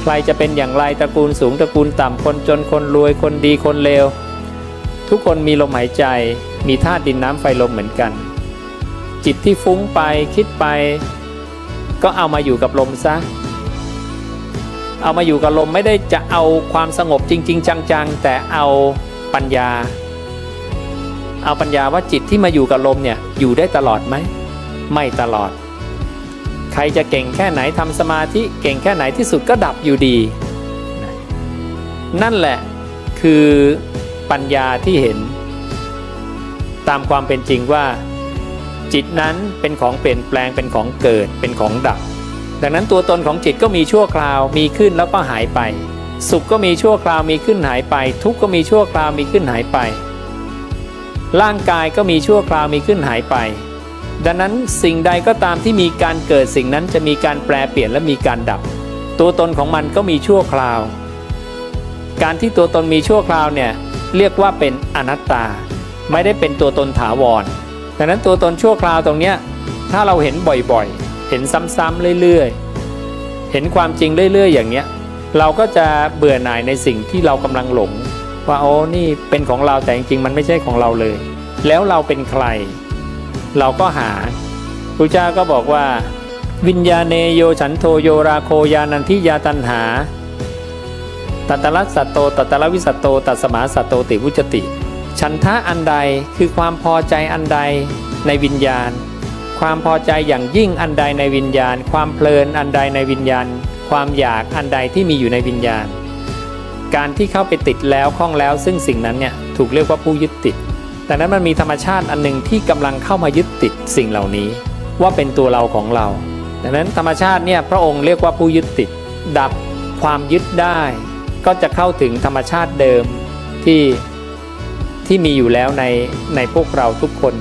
ใครจะเป็นอย่างไรตระกูลสูงตระกูลต่ำคนจนคนรวยคนดีคนเลว ทุกคนมีลมหายใจ มีธาตุดินน้ำไฟลมเหมือนกัน จิตที่ฟุ้งไปคิดไป ก็เอามาอยู่กับลมซะ เอามาอยู่กับลมไม่ได้จะเอาความสงบจริง ๆ จังๆ แต่เอาปัญญา เอาปัญญาว่าจิตที่มาอยู่กับลมเนี่ยอยู่ได้ตลอดไหม ไม่ตลอด ใครจะเก่งแค่ไหนทำสมาธิเก่งแค่ไหนที่สุดก็ดับอยู่ดี นั่นแหละคือปัญญาที่เห็น ตามความเป็นจริงว่า จิตนั้นเป็นของเปลี่ยนแปลงเป็นของเกิดเป็นของดับ ดังนั้นตัวตนของจิตก็มีชั่วคราวมีขึ้นแล้วก็หายไป สุขก็มีชั่วคราวมีขึ้นหายไป ทุกข์ก็มีชั่วคราวมีขึ้นหายไป ร่างกายก็มีชั่วคราวมีขึ้นหายไป ดังนั้นสิ่งใดก็ตามที่มีการเกิดสิ่งนั้นจะมีการแปลเปลี่ยนและมีการดับ ตัวตนของมันก็มีชั่วคราว การที่ตัวตนมีชั่วคราวเนี่ยเรียกว่าเป็นอนัตตา ไม่ได้เป็นตัวตนถาวร ดังนั้นตัวตนชั่วคราวตรงเนี้ยถ้าเราเห็นบ่อยๆ เห็นซ้ำๆเรื่อยๆ เห็นความจริงเรื่อยๆ อย่างเนี้ยเราก็จะเบื่อหน่ายในสิ่งที่เรากำลังหลง ว่าโอ้นี่เป็นของเราแต่จริงๆ มันไม่ใช่ของเราเลย แล้วเราเป็นใคร เราก็หาพระเจ้าก็บอกว่า วิญญาเนโยฉันโทโยราโคยานันทิยาตันหาตัตลัสสัตโตตัตตลวิสัตโตตัสสมาสัตโตติวุจติ ฉันทะอันใดคือความพอใจอันใดในวิญญาณ ความพอใจอย่างยิ่งอันใดในวิญญาณ ความเพลินอันใดในวิญญาณ ความอยากอันใดที่มีอยู่ในวิญญาณ การที่เข้าไปติดแล้วคล้องแล้วซึ่งสิ่งนั้นเนี่ยถูกเรียกว่าผู้ยึดติด ดังนั้นมันมีธรรมชาติอันหนึ่งที่กำลังเข้ามายึดติดสิ่งเหล่านี้ ว่าเป็นตัวเราของเรา ดังนั้นธรรมชาติเนี่ยพระองค์เรียกว่าผู้ยึดติด ดับความยึดได้ ก็จะเข้าถึงธรรมชาติเดิมที่ที่มีอยู่แล้วในในพวกเราทุกคน